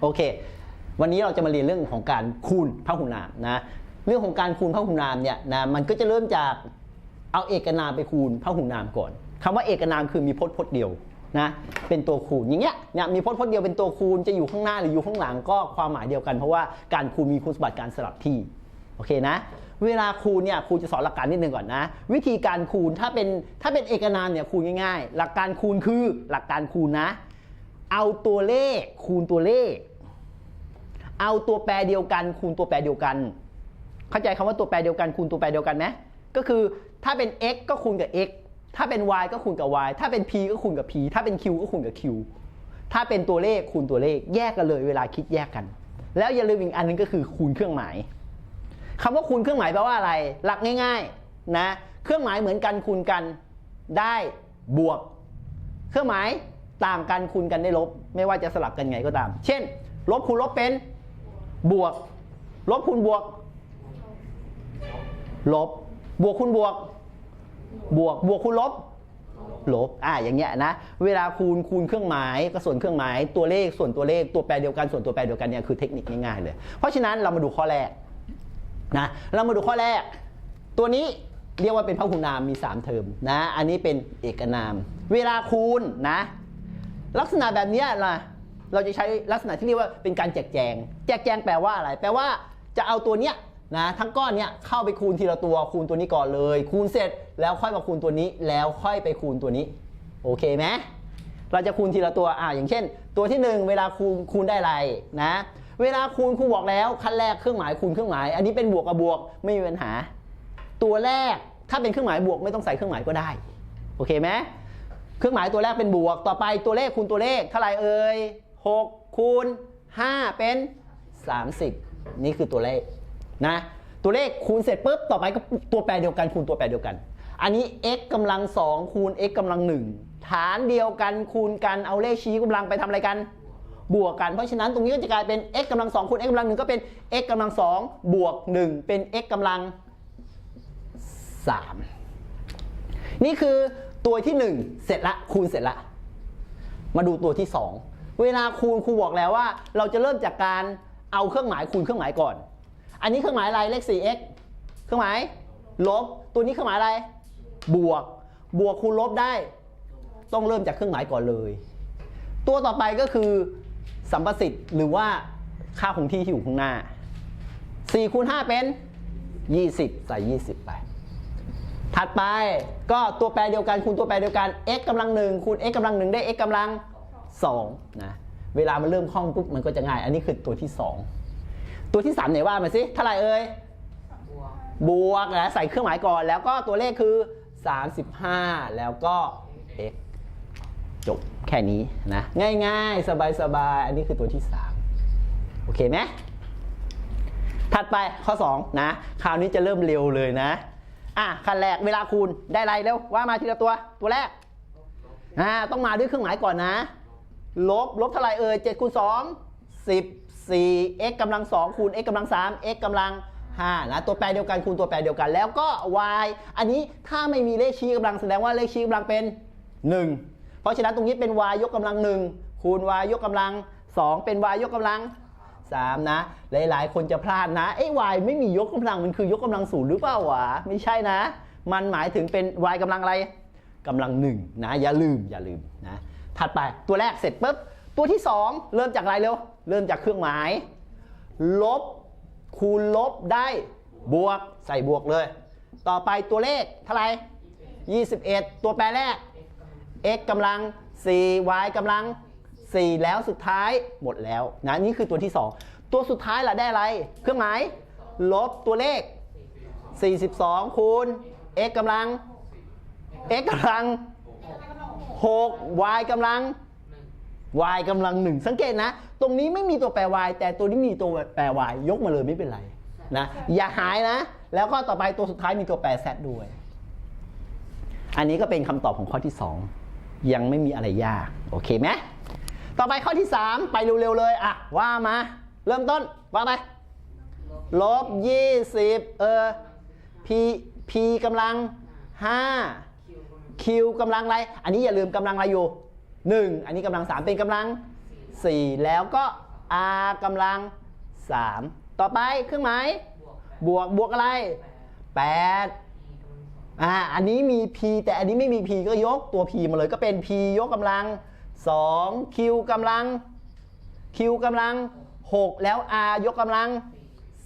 โอเค วันนี้เราจะมาเรียนเรื่องของการคูณพหุนามนะ เรื่องของการคูณพหุนามเนี่ยนะ มันก็จะเริ่มจากเอาเอกนามไปคูณพหุนามก่อนคำว่าเอกนามคือมีพจน์พจน์เดียวนะ เป็นตัวคูณอย่างเงี้ยเนี่ยมีพจน์พจน์เดียวเป็นตัวคูณจะอยู่ข้างหน้าหรืออยู่ข้างหลังก็ความหมายเดียวกันเพราะว่าการคูณมีคุณสมบัติการสลับที่โอเคนะ เวลาคูณเนี่ยครูจะสอนหลักการนิดนึงก่อนนะ วิธีการคูณถ้าเป็นถ้าเป็นเอกนามเนี่ยคูณง่ายๆ หลักการคูณคือหลักการคูณนะ เอาตัวเลขคูณตัวเลข เอาตัวแปรเดียวกัน คูณตัวแปรเดียวกัน เข้าใจคำว่าตัวแปรเดียวกัน คูณตัวแปรเดียวกันไหมก็คือถ้าเป็น x ก็คูณกับ x ถ้าเป็น y ก็คูณกับ y ถ้าเป็น p ก็คูณกับ p ถ้าเป็น q ก็คูณกับ q ถ้าเป็นตัวเลขคูณตัวเลขแยกกันเลย เวลาคิดแยกกัน แล้วอย่าลืมอีกอันนึงก็คือคูณเครื่องหมายคำว่าคูณเครื่องหมายแปลว่าอะไร หลักง่าย ๆ นะ เครื่องหมายเหมือนกันคูณกันได้บวก เครื่องหมาย ต่างกันคูณกันได้ลบ ไม่ว่าจะสลับกันไงก็ตาม เช่น ลบคูณลบเป็นบวก ลบคูณบวก ลบ บวกคูณบวก บวก บวกคูณลบ ลบ อ่าอย่างเงี้ยนะ เวลาคูณคูณเครื่องหมายก็ส่วนเครื่องหมาย ตัวเลขส่วนตัวเลข ตัวแปรเดียวกันส่วนตัวแปรเดียวกันเนี่ยคือเทคนิคง่ายๆเลย เพราะฉะนั้นเรามาดูข้อแรกนะ เรามาดูข้อแรก ตัวนี้เรียกว่าเป็นพหุนามมี 3 เทอมนะ อันนี้เป็นเอกนาม เวลาคูณนะ ลักษณะแบบนี้ยนะเราจะใช้ลักษณะที่เรียกว่าเป็นการแจกแจง แจกแจงแปลว่าอะไร แปลว่าจะเอาตัวเนี้ยนะทั้งก้อนเนี้ยเข้าไปคูณทีละตัวคูณตัวนี้ก่อนเลย คูณเสร็จแล้วค่อยมาคูณตัวนี้ แล้วค่อยไปคูณตัวนี้ โอเคไหมเราจะคูณทีละตัวอ่าอย่างเช่น ตัวที่หนึ่งเวลาคูณคูณได้ไรนะ เวลาคูณครูบอกแล้วขั้นแรกเครื่องหมายคูณเครื่องหมาย อันนี้เป็นบวกกับบวกไม่มีปัญหา ตัวแรกถ้าเป็นเครื่องหมายบวกไม่ต้องใส่เครื่องหมายก็ได้ โอเคไหม รื่องหมายตัวแรกเป็นบวก ต่อไปตัวเลขคูณตัวเลขเท่าไหร่เอ่ย6คูณ5เป็น 30 นี่คือตัวเลขนะตัวเลขคูณเสร็จปุ๊บต่อไปก็ตัวแปรเดียวกันคูณตัวแปรเดียวกัน อันนี้ x กำลัง2คูณ x กำลัง1ฐานเดียวกันคูณกันเอาเลขชี้กำลังไปทำอะไรกัน บวกกันเพราะฉะนั้นตรงนี้ก็จะกลายเป็น x กำลัง2คูณ x กำลัง1ก็เป็น x กำลัง2บวก 1 เป็น x กำลัง3นี่คือ ตัวที่ 1 เสร็จละคูณเสร็จละมาดูตัวที่ 2 เวลาคูณครูบอกแล้วว่า เราจะเริ่มจากการเอาเครื่องหมายคูณเครื่องหมายก่อน อันนี้เครื่องหมายอะไรเลข 4x เครื่องหมายลบ ตัวนี้เครื่องหมายอะไร บวก บวกคูณลบได้ ต้องเริ่มจากเครื่องหมายก่อนเลย ตัวต่อไปก็คือสัมประสิทธิ์หรือว่าค่าคงที่ที่อยู่ข้างหน้า4คูณ5เป็น 20 ใส่ 20 ไป ถัดไปก็ตัวแปรเดียวกันคูณตัวแปรเดียวกัน x กำลังหนึ่งคูณ x กำลังหนึ่งได้ x กำลัง2นะเวลามันเริ่มคล่องปุ๊บมันก็จะง่าย อันนี้คือตัวที่ 2 ตัวที่ 3 ไหนว่ามาสิเท่าไหร่เอ่ยบวกนะใส่เครื่องหมายก่อน แล้วก็ตัวเลขคือ 35 แล้วก็ x จบแค่นี้นะง่ายๆ สบายๆ อันนี้คือตัวที่ 3 โอเคไหมถัดไปข้อ 2 นะ คราวนี้จะเริ่มเร็วเลยนะ อะขั้นแรกเวลาคูณได้ไรเร็วว่ามาทีละตัวตัวแรกอ่าต้องมาด้วยเครื่องหมายก่อนนะ ลบลบเท่าไหร่เอ่ย7คูณ2 10 4 x กำลัง2คูณ x กำลัง3 x กำลัง5นะตัวแปรเดียวกันคูณตัวแปรเดียวกันแล้วก็ y อันนี้ถ้าไม่มีเลขชี้กำลังแสดงว่าเลขชี้กำลังเป็น 1 เพราะฉะนั้นตรงนี้เป็น y ยกกำลัง 1 คูณ y ยกกำลัง 2 เป็น y ยกกำลัง 3 นะ หลายๆ คนจะพลาดนะไอ้ y ไม่มียกกำลังมันคือยกกำลังศูนย์หรือเปล่าวะไม่ใช่นะ มันหมายถึงเป็น y กำลังอะไรกำลังหนึ่งนะอย่าลืมอย่าลืมนะถัดไปตัวแรกเสร็จปุ๊บตัวที่ 2 เริ่มจากอะไรเร็วเริ่มจากเครื่องหมาย ลบคูณลบได้บวกใส่บวกเลย ต่อไปตัวเลขเท่าไหร่21 ตัวแปรแรก x กำลัง 4 y กำลัง 4 แล้วสุดท้ายหมดแล้วนะนี่คือตัวที่ 2 ตัวสุดท้ายล่ะได้อะไร เครื่องหมายลบตัวเลข 42 คูณ x กำลัง x กำลัง 6 y กำลัง y กำลัง 1 สังเกตนะ ตรงนี้ไม่มีตัวแปร y แต่ตัวนี้มีตัวแปร y ยกมาเลยไม่เป็นไรนะอย่าหายนะ แล้วก็ต่อไปตัวสุดท้ายมีตัวแปร z ด้วย อันนี้ก็เป็นคำตอบของข้อที่ 2 ยังไม่มีอะไรยาก โอเคไหม ต่อไปข้อที่ 3 ไปเร็วๆเลยอะว่ามา เริ่มต้นว่าไปลบ20เออ p p กำลัง 5 q กำลังอะไร อันนี้อย่าลืมกำลังอะไรอยู่ 1 อันนี้กำลัง 3 เป็นกำลัง 4 แล้วก็ r กำลัง 3 ต่อไปเครื่องหมายบวกบวกอะไรแปด8อ่าอันนี้มี p แต่อันนี้ไม่มี p ก็ยกตัว p มาเลยก็เป็น p ยกกำลัง 2 q กำลัง q กำลัง 6 แล้ว r ยกกำลัง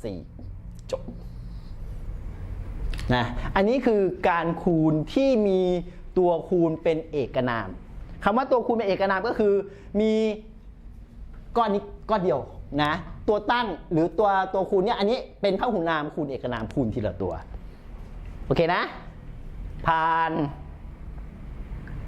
สี่4จบนะอันนี้คือการคูณที่มีตัวคูณเป็นเอกนามคำว่าตัวคูณเป็นเอกนามก็คือมีก้อนนี้ก้อนเดียวนะตัวตั้งหรือตัวตัวคูณเนี่ยอันนี้เป็นพหุนามคูณเอกนามคูณทีละตัว โอเคนะ ผ่าน